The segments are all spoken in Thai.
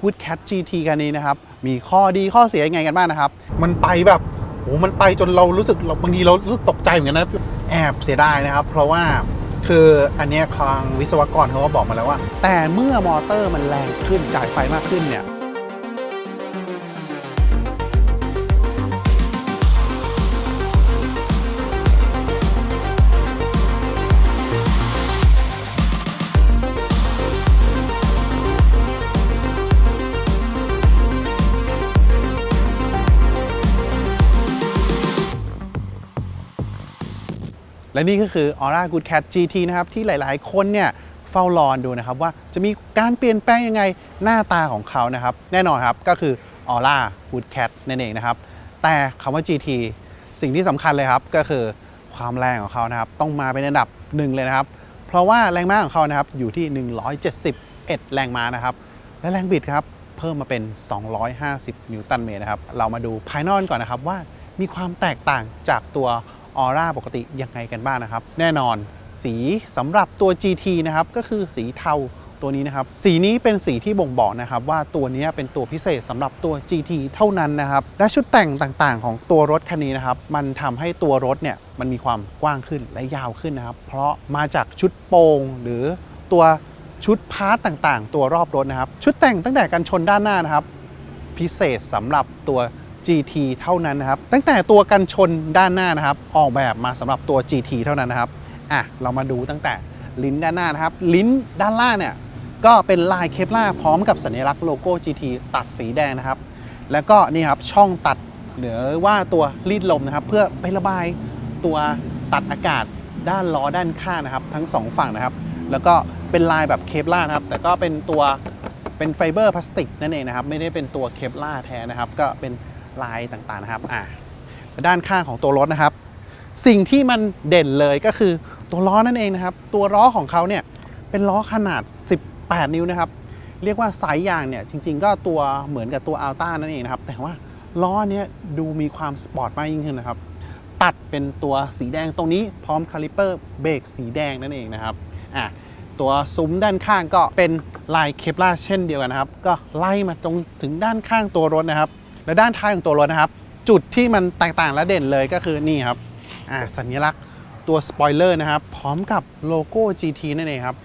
Good Cat GT คันนี้นะครับ มีข้อดีข้อเสียยังไงกันบ้างนะครับ มันไปแบบโอ้มันไปจนเรารู้สึกบางทีเรารู้สึกตกใจเหมือนกันนะแอบเสียดายนะครับ เพราะว่าคืออันนี้ทางวิศวกรเขาก็บอกมาแล้วว่า แต่เมื่อมอเตอร์มันแรงขึ้นจ่ายไฟมากขึ้นเนี่ย และนี่ก็คือ Aura Good Cat GT นะครับ ที่หลายๆ คนเนี่ยเฝ้ารอดูนะครับ ว่าจะมีการเปลี่ยนแปลงยังไงหน้าตาของเขานะครับ แน่นอนครับก็คือ Aura Good Cat นั่นเองนะครับ แต่คำว่า GT สิ่งที่สำคัญเลยครับก็คือความแรงของเขานะครับ ต้องมาเป็นอันดับหนึ่งเลยนะครับ เพราะว่าแรงม้าของเขานะครับอยู่ที่ 171 แรงม้านะครับ และแรงบิดครับเพิ่มมาเป็น 250 นิวตันเมตรนะครับ เรามาดูภายนอกก่อนนะครับว่ามีความแตกต่างจากตัว ออร่าปกติยังไงกันบ้างนะครับ แน่นอนสีสำหรับตัว GT นะครับก็คือสีเทาตัวนี้นะครับ สีนี้เป็นสีที่บ่งบอกนะครับว่าตัวนี้เป็นตัวพิเศษสำหรับตัว GT เท่านั้นนะครับ และชุดแต่งต่างๆ ของตัวรถคันนี้นะครับ มันทำให้ตัวรถเนี่ยมันมีความกว้างขึ้นและยาวขึ้นนะครับ เพราะมาจากชุดโปง่งหรือตัวชุดพาร์ตต่างๆ ตัวรอบรถนะครับ ชุดแต่งตั้งแต่กันชนด้านหน้านะครับ พิเศษสำหรับตัว GT เท่านั้นนะครับ ตั้งแต่ตัวกันชนด้านหน้านะครับ ออกแบบมาสำหรับตัว GT เท่านั้นนะครับอะเรามาดูตั้งแต่ลิ้นด้านหน้านะครับ ลิ้นด้านล่างเนี่ยก็เป็นลายเคปลาร์พร้อมกับสัญลักษณ์โลโก้ GT ตัดสีแดงนะครับ แล้วก็นี่ครับช่องตัดหรือว่าตัวรีดลมนะครับ เพื่อไประบายตัวตัดอากาศด้านล้อด้านข้างนะครับ ทั้งสองฝั่งนะครับ แล้วก็เป็นลายแบบเคปลาร์นะครับ แต่ก็เป็นตัวเป็นไฟเบอร์พลาสติกนั่นเองนะครับ ไม่ได้เป็นตัวเคปลาร์แท้นะครับ ก็เป็น ลายต่างๆนะครับอ่าด้านข้างของตัวรถนะครับ สิ่งที่มันเด่นเลยก็คือตัวล้อนั่นเองนะครับ ตัวล้อของเขาเนี่ยเป็นล้อขนาด 18 นิ้วนะครับ เรียกว่าไซส์ยางเนี่ยจริง ๆ ก็ตัวเหมือนกับตัวอัลต้านั่นเองนะครับ แต่ว่าล้อเนี้ยดูมีความสปอร์ตมากยิ่งขึ้นนะครับ ตัดเป็นตัวสีแดงตรงนี้พร้อมคาลิเปอร์เบรกสีแดงนั่นเองนะครับอะตัวซุ้มด้านข้างก็เป็นลายเคปลาเช่นเดียวกันนะครับ ก็ไล่มาตรงถึงด้านข้างตัวรถนะครับ และด้านท้ายของตัวรถนะครับ จุดที่มันแตกต่างและเด่นเลยก็คือนี่ครับอ่าสัญลักษณ์ตัวสปอยเลอร์นะครับพร้อมกับโลโก้ GT นั่นเองครับ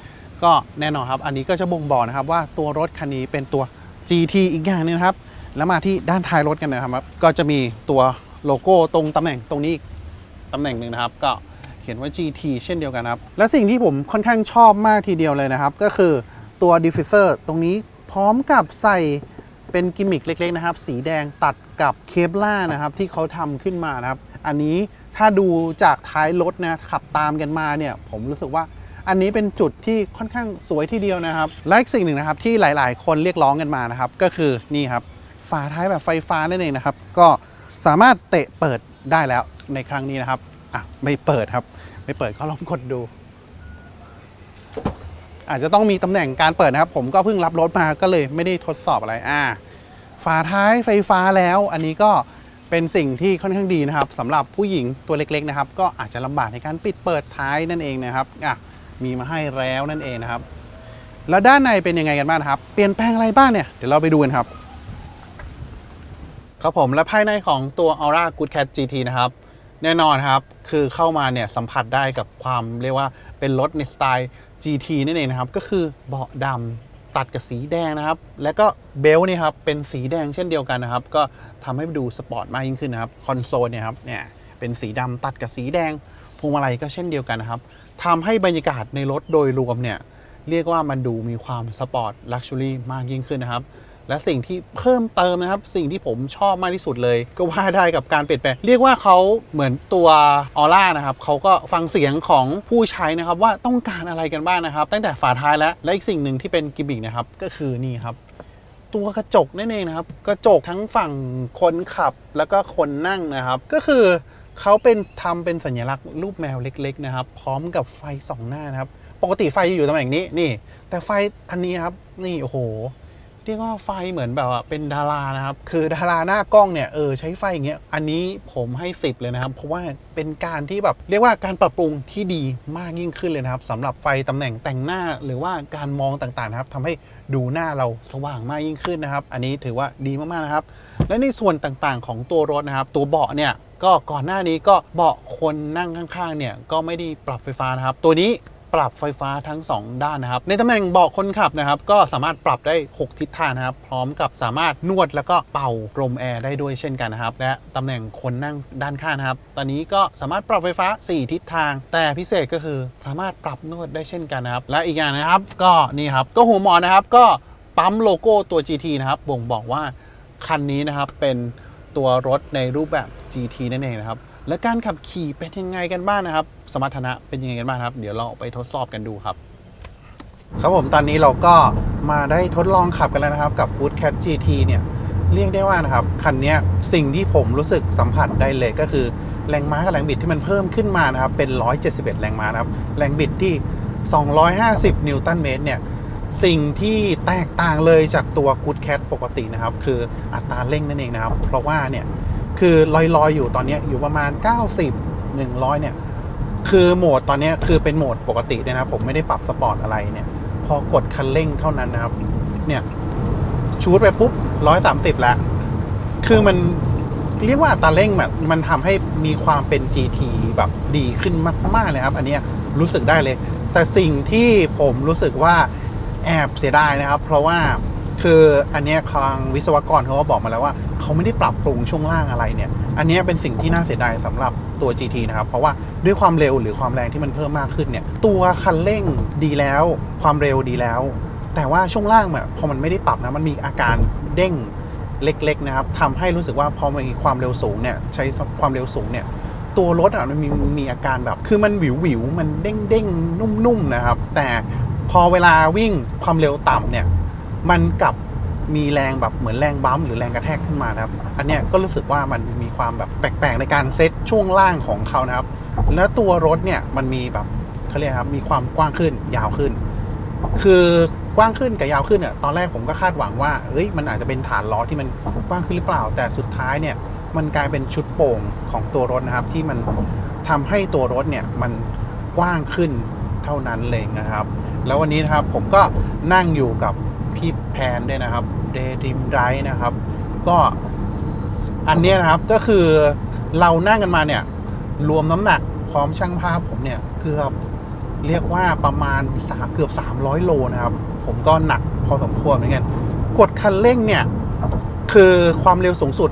ก็แน่นอนครับ อันนี้ก็จะบ่งบอกนะครับว่าตัวรถคันนี้เป็นตัว GT อีกอย่างหนึงนะครับ แล้วมาที่ด้านท้ายรถกันนะครับ ก็จะมีตัวโลโก้ตรงตำแหน่งตรงนี้อีกตำแหน่งหนึ่งนะครับ ก็เขียนว่า GT เช่นเดียวกันครับ และสิ่งที่ผมค่อนข้างชอบมากทีเดียวเลยนะครับ ก็คือตัวดิฟฟิเซอร์ตรงนี้พร้อมกับใส่ เป็นกิมมิคเล็กๆนะครับ สีแดงตัดกับเคปล่านะครับที่เขาทำขึ้นมานะครับ อันนี้ถ้าดูจากท้ายรถนะขับตามกันมาเนี่ย ผมรู้สึกว่าอันนี้เป็นจุดที่ค่อนข้างสวยทีเดียวนะครับ และอีกสิ่งหนึ่งนะครับที่หลาย ๆ คนเรียกร้องกันมานะครับ ก็คือนี่ครับฝาท้ายแบบไฟฟ้านั่นเองนะครับ ก็สามารถเตะเปิดได้แล้วในครั้งนี้นะครับอะไม่เปิดครับ ไม่เปิดก็ลองกดดู อาจจะต้องมีตำแหน่งการเปิดนะครับ ผมก็เพิ่งรับรถมาก็เลยไม่ได้ทดสอบอะไรอ่าฝาท้ายไฟฟ้าแล้ว อันนี้ก็เป็นสิ่งที่ค่อนข้างดีนะครับสำหรับผู้หญิงตัวเล็กๆนะครับ ก็อาจจะลำบากในการปิดเปิดท้ายนั่นเองนะครับอะมีมาให้แล้วนั่นเองนะครับ แล้วด้านในเป็นยังไงกันบ้างครับ เปลี่ยนแปลงอะไรบ้างเนี่ยเดี๋ยวเราไปดูกันครับครับผมและภายในของตัว Aura Good Cat GT นะครับ แน่นอนครับ คือเข้ามาเนี่ยสัมผัสได้กับความเรียกว่าเป็นรถในสไตล์ GT นั่นเองนะครับ ก็คือเบาะดำตัดกับสีแดงนะครับ แล้วก็เบลต์นี่ครับเป็นสีแดงเช่นเดียวกันนะครับ ก็ทำให้ดูสปอร์ตมากยิ่งขึ้นนะครับ คอนโซลเนี่ยครับเนี่ยเป็นสีดำตัดกับสีแดงพวงมาลัยก็เช่นเดียวกันนะครับทำให้บรรยากาศในรถโดยรวมเนี่ยเรียกว่ามันดูมีความสปอร์ตลักชัวรี่มากยิ่งขึ้นนะครับ และสิ่งที่เพิ่มเติมนะครับ สิ่งที่ผมชอบมากที่สุดเลย ก็ว่าได้กับการเปลี่ยนแปลงเรียกว่าเขาเหมือนตัวออร่านะครับเขาก็ฟังเสียงของผู้ใช้นะครับ ว่าต้องการอะไรกันบ้างนะครับ ตั้งแต่ฝาท้ายแล้วและอีกสิ่งหนึ่งที่เป็นกิมมิกนะครับก็คือนี่ครับตัวกระจกนั่นเองนะครับ กระจกทั้งฝั่งคนขับแล้วก็คนนั่งนะครับ ก็คือเขาเป็นทำเป็นสัญลักษณ์รูปแมวเล็ก ๆนะครับ พร้อมกับไฟสองหน้านะครับ ปกติไฟจะอยู่ตำแหน่งนี้นี่ แต่ไฟอันนี้ครับ นี่โอ้โห เรียกว่าไฟเหมือนแบบว่าเป็นดารานะครับ คือดาราหน้ากล้องเนี่ยเออใช้ไฟอย่างเงี้ยอันนี้ผมให้ 10 เลยนะครับ เพราะว่าเป็นการที่แบบเรียกว่าการปรับปรุงที่ดีมากยิ่งขึ้นเลยนะครับสำหรับไฟตำแหน่งแต่งหน้าหรือว่าการมองต่างๆนะครับทำให้ดูหน้าเราสว่างมากยิ่งขึ้นนะครับ อันนี้ถือว่าดีมากๆนะครับ และในส่วนต่างๆ ของตัวรถนะครับ ตัวเบาะเนี่ยก็ก่อนหน้านี้ก็เบาะคนนั่งข้างๆเนี่ยก็ไม่ได้ปรับไฟฟ้านะครับ ตัวนี้ ปรับไฟฟ้าทั้ง 2 ด้านนะครับ ในตำแหน่งเบาะคนขับนะครับ ก็สามารถปรับได้ 6 ทิศทางนะครับ พร้อมกับสามารถนวดแล้วก็เป่าลมแอร์ได้ด้วยเช่นกันนะครับ และตำแหน่งคนนั่งด้านข้างนะครับ ตอนนี้ก็สามารถปรับไฟฟ้า 4 ทิศทาง แต่พิเศษก็คือสามารถปรับนวดได้เช่นกันนะครับ และอีกอย่างนะครับ ก็นี่ครับ ก็หัวหมอนนะครับ ก็ปั๊มโลโก้ตัว GT นะครับ บ่งบอกว่าคันนี้นะครับเป็นตัวรถในรูปแบบ GT นั่นเองนะครับ และการขับขี่เป็นยังไงกันบ้างนะครับ สมรรถนะเป็นยังไงกันบ้างครับ เดี๋ยวเราไปทดสอบกันดูครับ ครับผมตอนนี้เราก็มาได้ทดลองขับกันแล้วนะครับ กับ Good Cat GT เนี่ยเรียกได้ว่านะครับคันนี้สิ่งที่ผมรู้สึกสัมผัสได้เลยก็คือแรงม้ากับแรงบิดที่มันเพิ่มขึ้นมานะครับเป็น 171 แรงม้านะครับแรงบิดที่ 250 นิวตันเมตรเนี่ยสิ่งที่แตกต่างเลยจากตัว Good Cat ปกตินะครับ คืออัตราเร่งนั่นเองนะครับ เพราะว่าเนี่ย คือลอยๆอยู่ตอนนี้อยู่ประมาณ 90 100 เนี่ย คือโหมดตอนนี้คือเป็นโหมดปกติเนี่ยนะผมไม่ได้ปรับสปอร์ตอะไรเนี่ย พอกดคันเร่งเท่านั้นนะครับ เนี่ยชูดไปปุ๊บ 130 แล้ว คือมันเรียกว่าอัตราเร่งแบบมันทำให้มีความเป็น GT แบบดีขึ้นมากๆเลยครับ อันนี้รู้สึกได้เลย แต่สิ่งที่ผมรู้สึกว่าแอบเสียดายนะครับ เพราะว่าคืออันนี้ทางวิศวกรเขาก็บอกมาแล้วว่า เขาไม่ได้ปรับปรุงช่วงล่างอะไรเนี่ย อันนี้เป็นสิ่งที่น่าเสียดายสำหรับตัว GT นะครับ เพราะว่าด้วยความเร็วหรือความแรงที่มันเพิ่มมากขึ้นเนี่ย ตัวคันเร่งดีแล้ว ความเร็วดีแล้ว แต่ว่าช่วงล่างแบบพอมันไม่ได้ปรับนะ มันมีอาการเด้งเล็กๆนะครับทำให้รู้สึกว่าพอมีความเร็วสูงเนี่ย ใช้ความเร็วสูงเนี่ย ตัวรถอะมันมีมีอาการแบบ คือมันหวิวหวิวมันเด้งเด้งนุ่มๆนะครับ แต่พอเวลาวิ่งความเร็วต่ำเนี่ย มันกลับ มีแรงแบบเหมือนแรงบัมหรือแรงกระแทกขึ้นมานะครับ อันเนี้ยก็รู้สึกว่ามันมีความแบบแปลกๆในการเซตช่วงล่างของเขานะครับ แล้วตัวรถเนี่ยมันมีแบบเขาเรียกครับมีความกว้างขึ้นยาวขึ้น คือกว้างขึ้นกับยาวขึ้นเนี่ยตอนแรกผมก็คาดหวังว่าเอ้ยมันอาจจะเป็นฐานล้อที่มันกว้างขึ้นหรือเปล่า แต่สุดท้ายเนี่ยมันกลายเป็นชุดโป่งของตัวรถนะครับ ที่มันทำให้ตัวรถเนี่ยมันกว้างขึ้นเท่านั้นเลยนะครับ แล้ววันนี้นะครับผมก็นั่งอยู่กับ พี่แพนด้วยนะครับเดดิมไรนะครับ ก็อันเนี้ยนะครับก็คือเรานั่งกันมาเนี่ย รวมน้ำหนักพร้อมช่างภาพผมเนี่ยเกือบเรียกว่าประมาณสามเกือบ 300 โลนะครับ ผมก็หนักพอสมควรเหมือนกัน กดคันเร่งเนี่ย คือความเร็วสูงสุด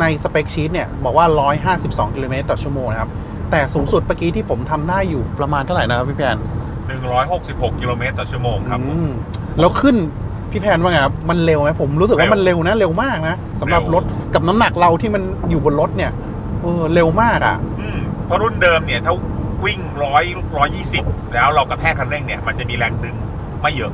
ในสเปคชีตเนี่ยบอกว่า 152 กิโลเมตรต่อชั่วโมงนะครับ แต่สูงสุดเมื่อกี้ที่ผมทำได้อยู่ประมาณเท่าไหร่นะครับพี่แพน166 กิโลเมตรต่อชั่วโมงครับอืมแล้วขึ้น พี่แพนว่าไงครับมันเร็วไหมผมรู้สึกว่าเร็วมันเร็วนะ เร็วมากนะสำหรับเร็วรถกับน้ำหนักเราที่มันอยู่บนรถเนี่ยเออเร็วมากอะอืมเพราะรุ่นเดิมเนี่ยถ้าวิ่งร้อยร้อยยี่สิบแล้วเรากระแทกคันเร่งเนี่ยมันจะมีแรงดึงไม่เยอะ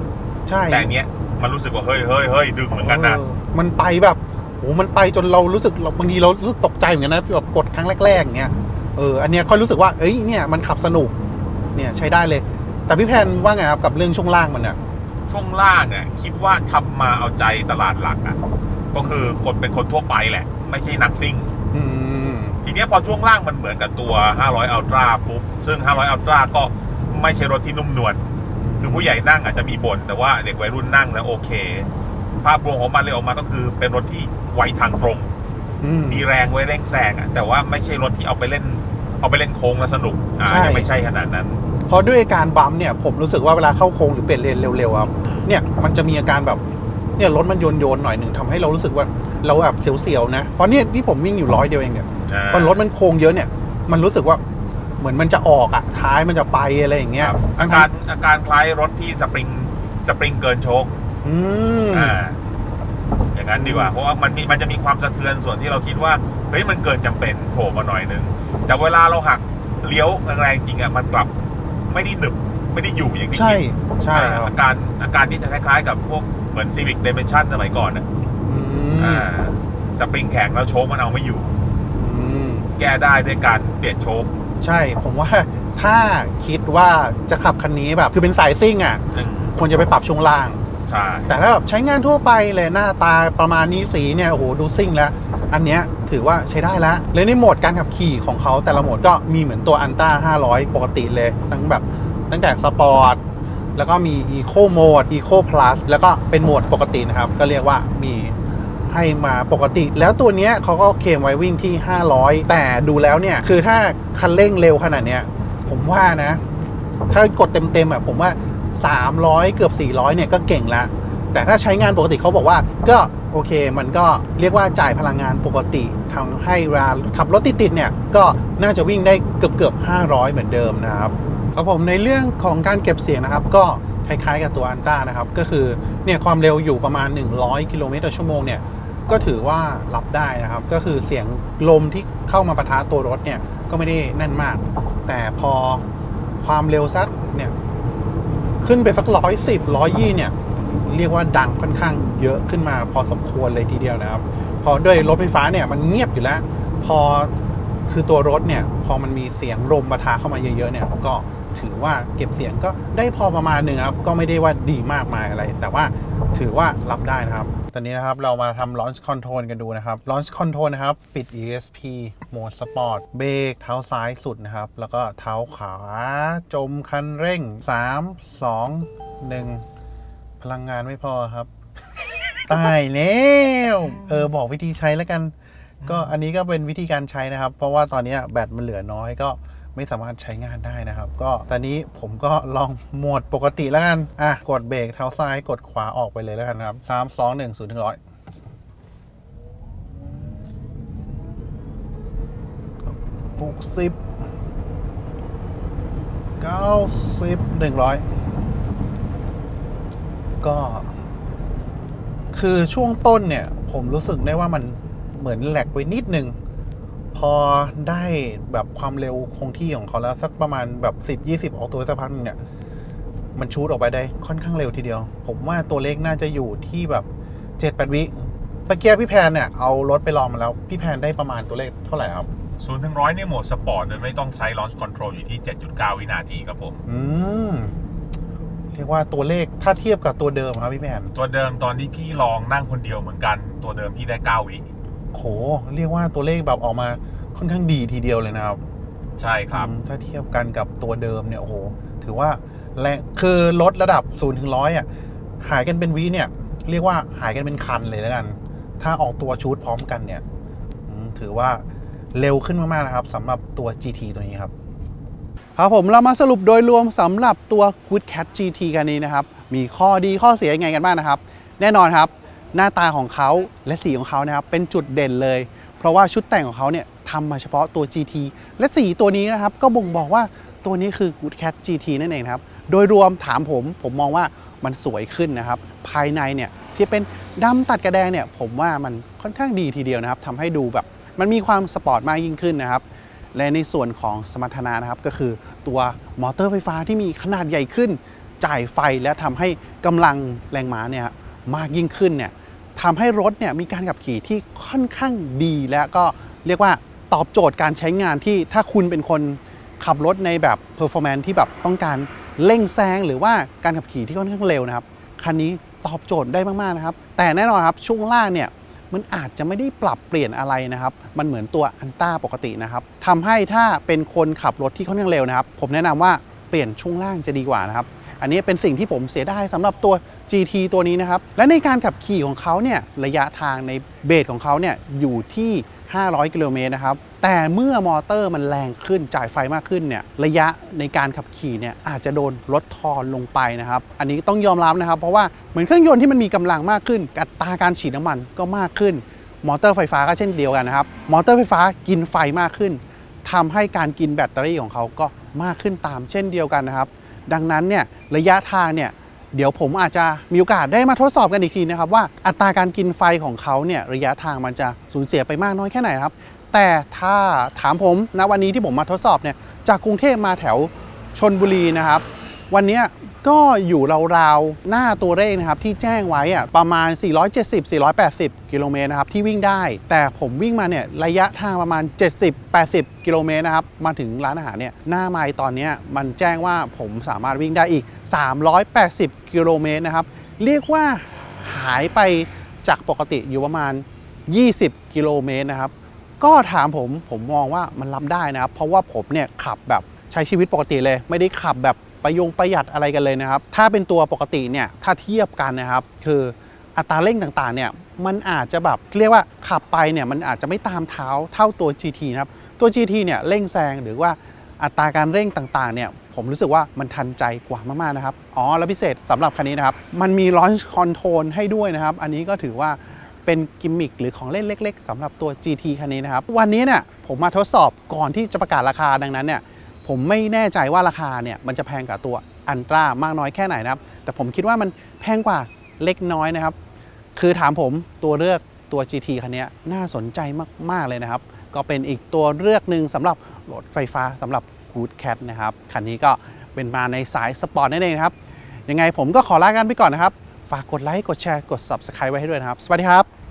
ใช่แต่อันเนี้ยมันรู้สึกว่าเฮ้ยเฮ้ยเฮ้ยดึงเหมือนกันนะเออมันไปแบบโอ้มันไปจนเรารู้สึกบางทีเรารู้สึกตกใจเหมือนกันนะแบบกดครั้งแรกๆอย่างเงี้ยเอออันเนี้ยค่อยรู้สึกว่าเอ้ยเนี่ยมันขับสนุกเนี่ยใช้ได้เลย แต่พี่แพนว่าไงครับกับเรื่องช่วงล่างมันเนี่ย ช่วงล่างเนี่ยคิดว่าทำมาเอาใจตลาดหลักอะก็คือคนเป็นคนทั่วไปแหละ ไม่ใช่นักซิ่งอืมทีเนี้ยพอช่วงล่างมันเหมือนกับตัว 500 Ultra ปุ๊บ ซึ่ง 500 Ultra ก็ไม่ใช่รถที่นุ่มนวลคือผู้ใหญ่นั่งอาจจะมีบ่นแต่ว่าเด็กวัยรุ่นนั่งแล้วโอเค ภาพรวมของมันเลยออกมาก็คือเป็นรถที่ไวทางตรงอืมมีแรงไว้เร่งแซงอะแต่ว่าไม่ใช่รถที่เอาไปเล่น เอาไปเล่นโค้งแล้วสนุกอ่าใช่ยังไม่ใช่ขนาดนั้นเพ ราะด้วยการบัมป์เนี่ยผมรู้สึกว่าเวลาเข้าโค้งหรือเปลี่ยนเลนเร็วๆครับเนี่ยมันจะมีอาการแบบเนี่ยรถมันโยนโยนๆหน่อยหนึ่งทำให้เรารู้สึกว่าเราแบบเสียวๆนะเพราะเนี่ยที่ผมวิ่งอยู่ร้อยเดียวเองเนี่ยอ่าพอรถมันโค้งเยอะเนี่ย มันรู้สึกว่าเหมือนมันจะออกอะท้ายมันจะไปอะไรอย่างเงี้ยครับอาทั้กางรอาการคล้ายรถที่สปริงสปริงเกินโชคๆอืมอ่าอย่างนั้นดีกว่าเพราะว่ามันมีมันจะมีความสะเทือนส่วนที่เราคิดว่าเฮ้ยมันเกินจำเป็นโผล่มาหน่อยนึงแต่เวลาเราหักเลี้ยวแรงๆจริงอะมันกลับ ไม่ได้หนึบไม่ได้อยู่อย่างที่ใช่คิดใช่คอ่ารับ อาการอาการที่จะคล้ายๆ กับพวกเหมือน Civic Dimension สมัยก่อนอะอืมอ่าสปริงแข็งแล้วโชคมันเอาไม่อยู่ อืมแก้ได้ด้วยการเปลี่ยนโชคใช่ผมว่าถ้าคิดว่าจะขับคันนี้แบบ คือเป็นสายซิ่งอะอืมควรจะไปปรับช่วงล่าง ใช่แต่ถ้าแบบใช้งานทั่วไปเลยหน้าตาประมาณนี้สีเนี่ยโอ้โหดูซิ่งแล้ว อันเนี้ยถือว่าใช้ได้แล้วเลยในโหมดการขับขี่ของเขาแต่ละโหมดก็มีเหมือนตัวอันต้า500 ปกติเลย ตั้งแบบตั้งแต่สปอร์ตแล้วก็มี Eco Mode Eco Plus แล้วก็เป็นโหมดปกตินะครับ ก็เรียกว่ามีให้มาปกติ แล้วตัวนี้เขาก็เคลมไว้วิ่งที่ 500 แต่ดูแล้วเนี่ย คือถ้าคันเร่งเร็วขนาดเนี้ย ผมว่านะ ถ้ากดเต็มๆอะผมว่า 300 เกือบ 400 เนี่ยก็เก่งล้วแต่ถ้าใช้งานปกติเขาบอกว่าก็ โอเค มันก็เรียกว่าจ่ายพลังงานปกติทำให้เวลาขับรถติดๆเนี่ย ก็น่าจะวิ่งได้เกือบเกือบ500 เหมือนเดิมนะครับครับผมในเรื่องของการเก็บเสียงนะครับ ก็คล้ายๆกับตัวอันต้านะครับ ก็คือเนี่ยความเร็วอยู่ประมาณ 100 กิโลเมตรต่อชั่วโมงเนี่ยก็ถือว่ารับได้นะครับ ก็คือเสียงลมที่เข้ามาปะทะตัวรถเนี่ยก็ไม่ได้แน่นมาก แต่พอความเร็วสักเนี่ยขึ้นไปสักร้อยสิบร้อยยี่เนี่ย เรียกว่าดังค่อนข้างเยอะขึ้นมาพอสมควรเลยทีเดียวนะครับ พอด้วยรถไฟฟ้าเนี่ยมันเงียบอยู่แล้ว พอคือตัวรถเนี่ยพอมันมีเสียงลมปะทะเข้ามาเยอะๆเนี่ยก็ถือว่าเก็บเสียงก็ได้พอประมาณหนึ่งครับ ก็ไม่ได้ว่าดีมากมายอะไร แต่ว่าถือว่ารับได้นะครับ ตอนนี้นะครับเรามาทำ launch control กันดูนะครับ launch control นะครับ ปิด ESP โหมด sport เบรกเท้าซ้ายสุดนะครับ แล้วก็เท้าขวาจมคันเร่ง 3 2 1 พลังงานไม่พอครับ ตายแล้วเออบอกวิธีใช้แล้วกัน ก็อันนี้ก็เป็นวิธีการใช้นะครับ เพราะว่าตอนนี้แบตมันเหลือน้อยก็ไม่สามารถใช้งานได้นะครับ ก็ตอนนี้ผมก็ลองโหมดปกติแล้วกัน อะ กดเบรกเท้าซ้ายกดขวาออกไปเลยแล้วกันนะครับสามสองหนึ่งศูนย์ถึงร้อยหกสิบเก้าสิบหนึ่งร้อย ก็ คือช่วงต้นเนี่ย ผมรู้สึกได้ว่ามันเหมือนแหลกไปนิดนึง พอได้แบบความเร็วคงที่ของเขาแล้ว สักประมาณแบบ 10 20 ออกตัวสักพักหนึงเนี่ย มันชูดออกไปได้ค่อนข้างเร็วทีเดียว ผมว่าตัวเลขน่าจะอยู่ที่แบบ7 8วิตะเกียบพี่แพนเนี่ยเอารถไปลองมาแล้ว พี่แพนได้ประมาณตัวเลขเท่าไหร่ครับศูนย์ถึงร้อยเนี่ยโหมดสปอร์ตโดยไม่ต้องใช้ launch control อยู่ที่ 7.9 วินาทีครับผม อืมเรียกว่าตัวเลขถ้าเทียบกับตัวเดิมครับพี่แพนตัวเดิมตอนที่พี่ลองนั่งคนเดียวเหมือนกัน ตัวเดิมพี่ได้9วิโหเรียกว่าตัวเลขแบบออกมาค่อนข้างดีทีเดียวเลยนะครับ ใช่ครับอืมถ้าเทียบกันกับตัวเดิมเนี่ยโอ้โหถือว่าแรงคือลดระดับ0ูนย์ถึงร้อยอะหายกันเป็นวิเนี่ย เรียกว่าหายกันเป็นคันเลยแล้วกัน ถ้าออกตัวชูดพร้อมกันเนี่ยอืมถือว่าเร็วขึ้นมากๆนะครับสำหรับตัว GT ตัวนี้ครับ ครับผมเรามาสรุปโดยรวมสำหรับตัว Good Cat GT กันนี้นะครับ มีข้อดีข้อเสียยังไงกันบ้างนะครับ แน่นอนครับ หน้าตาของเขาและสีของเขานะครับ เป็นจุดเด่นเลย เพราะว่าชุดแต่งของเขาเนี่ยทำมาเฉพาะตัว GT และสีตัวนี้นะครับ ก็บ่งบอกว่าตัวนี้คือ Good Cat GT นั่นเองครับ โดยรวมถามผมผมมองว่ามันสวยขึ้นนะครับ ภายในเนี่ยที่เป็นดำตัดกระแดงเนี่ยผมว่ามันค่อนข้างดีทีเดียวนะครับทำให้ดูแบบ มันมีความสปอร์ตมากยิ่งขึ้นนะครับ และในส่วนของสมรรถนะนะครับ ก็คือตัวมอเตอร์ไฟฟ้าที่มีขนาดใหญ่ขึ้น จ่ายไฟและทำให้กำลังแรงม้าเนี่ยมากยิ่งขึ้นเนี่ยทำให้รถเนี่ยมีการขับขี่ที่ค่อนข้างดีและก็เรียกว่าตอบโจทย์การใช้งานที่ถ้าคุณเป็นคนขับรถในแบบเพอร์ฟอร์แมนที่แบบต้องการเร่งแซงหรือว่าการขับขี่ที่ค่อนข้างเร็วนะครับคันนี้ตอบโจทย์ได้มากๆนะครับ แต่แน่นอนครับช่วงล่างเนี่ย มันอาจจะไม่ได้ปรับเปลี่ยนอะไรนะครับ มันเหมือนตัวอันต้าปกตินะครับทำให้ถ้าเป็นคนขับรถที่ค่อนข้างเร็วนะครับ ผมแนะนำว่าเปลี่ยนช่วงล่างจะดีกว่านะครับ อันนี้เป็นสิ่งที่ผมเสียดายสำหรับตัว GT ตัวนี้นะครับ และในการขับขี่ของเขาเนี่ยระยะทางในเบสของเขาเนี่ยอยู่ที่ 500 กิโลเมตรนะครับ แต่เมื่อมอเตอร์มันแรงขึ้นจ่ายไฟมากขึ้นเนี่ยระยะในการขับขี่เนี่ยอาจจะโดนลดทอนลงไปนะครับ อันนี้ต้องยอมรับนะครับ เพราะว่าเหมือนเครื่องยนต์ที่มันมีกำลังมากขึ้น อัตราการฉีดน้ำมันก็มากขึ้น มอเตอร์ไฟฟ้าก็เช่นเดียวกันนะครับ มอเตอร์ไฟฟ้ากินไฟมากขึ้นทำให้การกินแบตเตอรี่ของเขาก็มากขึ้นตามเช่นเดียวกันนะครับ ดังนั้นเนี่ยระยะทางเนี่ยเดี๋ยวผมอาจจะมีโอกาสได้มาทดสอบกันอีกทีนะครับว่าอัตราการกินไฟของเขาเนี่ยระยะทางมันจะสูญเสียไปมากน้อยแค่ไหนครับ แต่ถ้าถามผมณวันนี้ที่ผมมาทดสอบเนี่ยจากกรุงเทพมาแถวชนบุรีนะครับ วันนี้ก็อยู่ราวๆหน้าตัวเลขนะครับที่แจ้งไว้อะประมาณ 470-480 กิโลเมตรนะครับที่วิ่งได้ แต่ผมวิ่งมาเนี่ยระยะทางประมาณ 70-80 กิโลเมตรนะครับมาถึงร้านอาหารเนี่ยหน้าไมล์ตอนนี้มันแจ้งว่าผมสามารถวิ่งได้อีก 380 กิโลเมตรนะครับเรียกว่าหายไปจากปกติอยู่ประมาณ 20 กิโลเมตรนะครับ ก็ถามผมผมมองว่ามันรับได้นะครับ เพราะว่าผมเนี่ยขับแบบใช้ชีวิตปกติเลย ไม่ได้ขับแบบประยงประหยัดอะไรกันเลยนะครับ ถ้าเป็นตัวปกติเนี่ยถ้าเทียบกันนะครับ คืออัตราเร่งต่างๆเนี่ยมันอาจจะแบบเรียกว่าขับไปเนี่ยมันอาจจะไม่ตามเท้าเท่าตัว GT นะครับตัว GT เนี่ยเร่งแซงหรือว่าอัตราการเร่งต่างๆเนี่ยผมรู้สึกว่ามันทันใจกว่ามากๆนะครับ อ๋อ แล้วพิเศษสำหรับคันนี้นะครับ มันมี Launch Control ให้ด้วยนะครับ อันนี้ก็ถือว่า เป็นกิมมิคหรือของเล่นเล็ก ๆสำหรับตัว GT คันนี้นะครับ วันนี้เนี่ยผมมาทดสอบก่อนที่จะประกาศราคาดังนั้นเนี่ยผมไม่แน่ใจว่าราคาเนี่ยมันจะแพงกว่าตัวอันตรามากน้อยแค่ไหนนะครับ แต่ผมคิดว่ามันแพงกว่าเล็กน้อยนะครับ คือถามผมตัวเลือกตัว GT คันนี้น่าสนใจมากๆเลยนะครับ ก็เป็นอีกตัวเลือกหนึ่งสำหรับรถไฟฟ้าสำหรับ Good Cat นะครับ คันนี้ก็เป็นมาในสายสปอร์ตนั่นเองครับ ยังไงผมก็ขอลากันไปก่อนนะครับ ฝากกดไลค์กดแชร์กด Subscribe ไว้ให้ด้วยนะครับ สวัสดีครับ